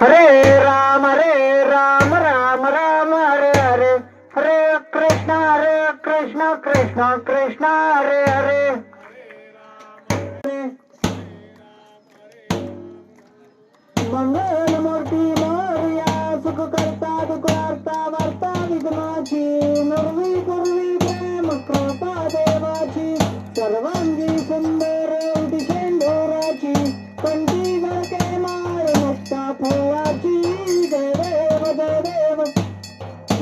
Hare Rama Hare Rama Rama Rama Hare Hare. Hare Krishna Hare Krishna Krishna Krishna Hare Hare. మంగళమూర్తి Morya సుఖకర్త దుఃఖార్త వర్త విఘ్నాచి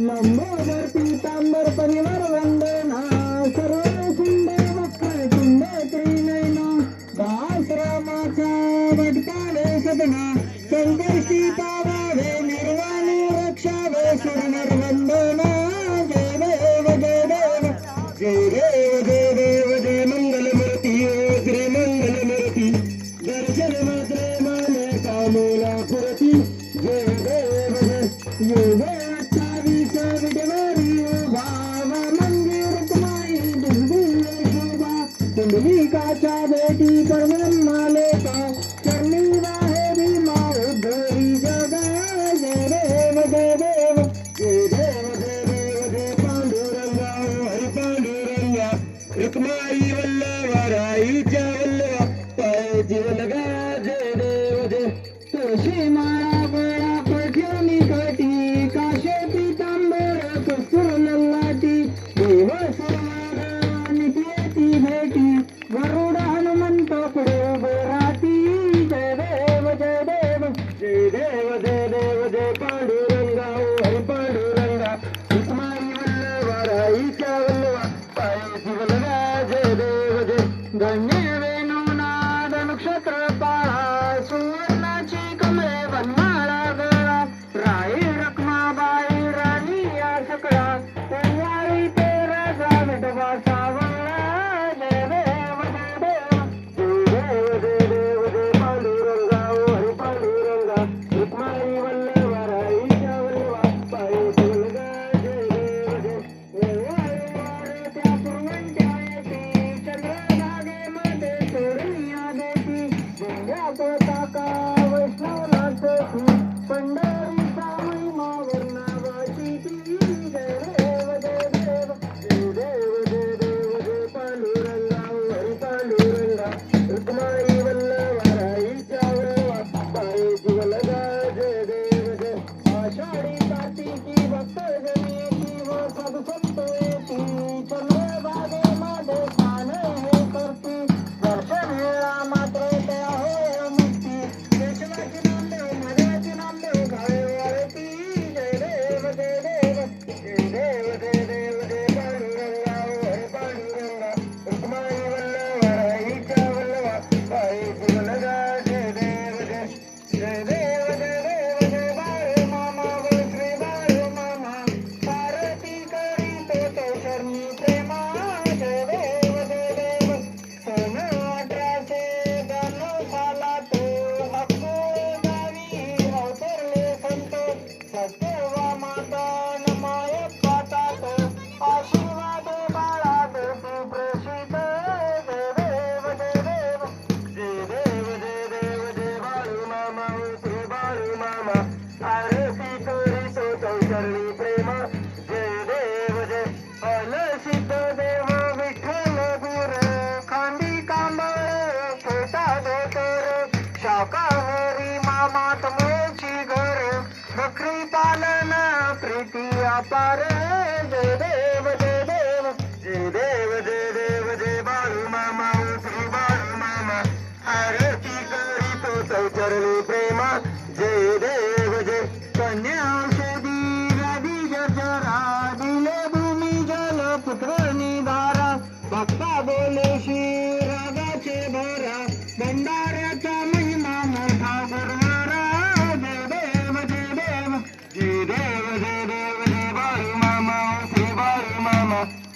my mama. देवी का चा बेटी पर ब्रह्मा लेता चरणी वाहे भी माँ उद्धरी जगा जय देव जय देव। जय देव जय देव जय पांडुरंगा, हरि पांडुरंगा। रुक्माई वल्लभ, राई चावल्लभ पाए जीवन लगा Jade.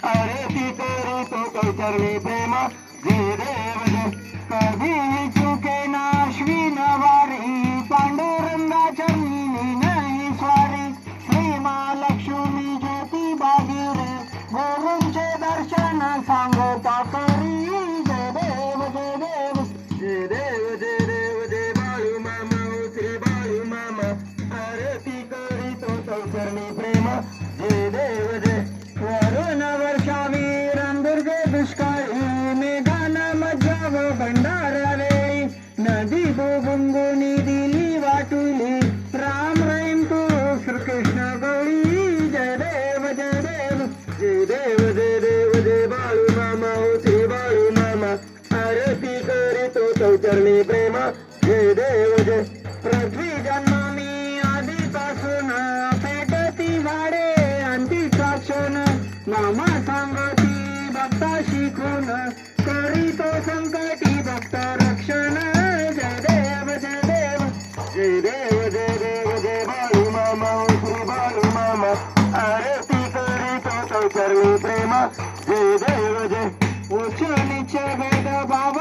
अरे की तेरी तो कोई सर्वे प्रेमा जी देव मामा सांगती भक्ता शिकून करीतो संकटी भक्त रक्षण. जय देव जय देव. जय देव जय देव जय बाळू मामा श्री बाळू मामा. आरती करीतो तो चरणी प्रेमा. जय देव जय. उच्च निच भेद भाव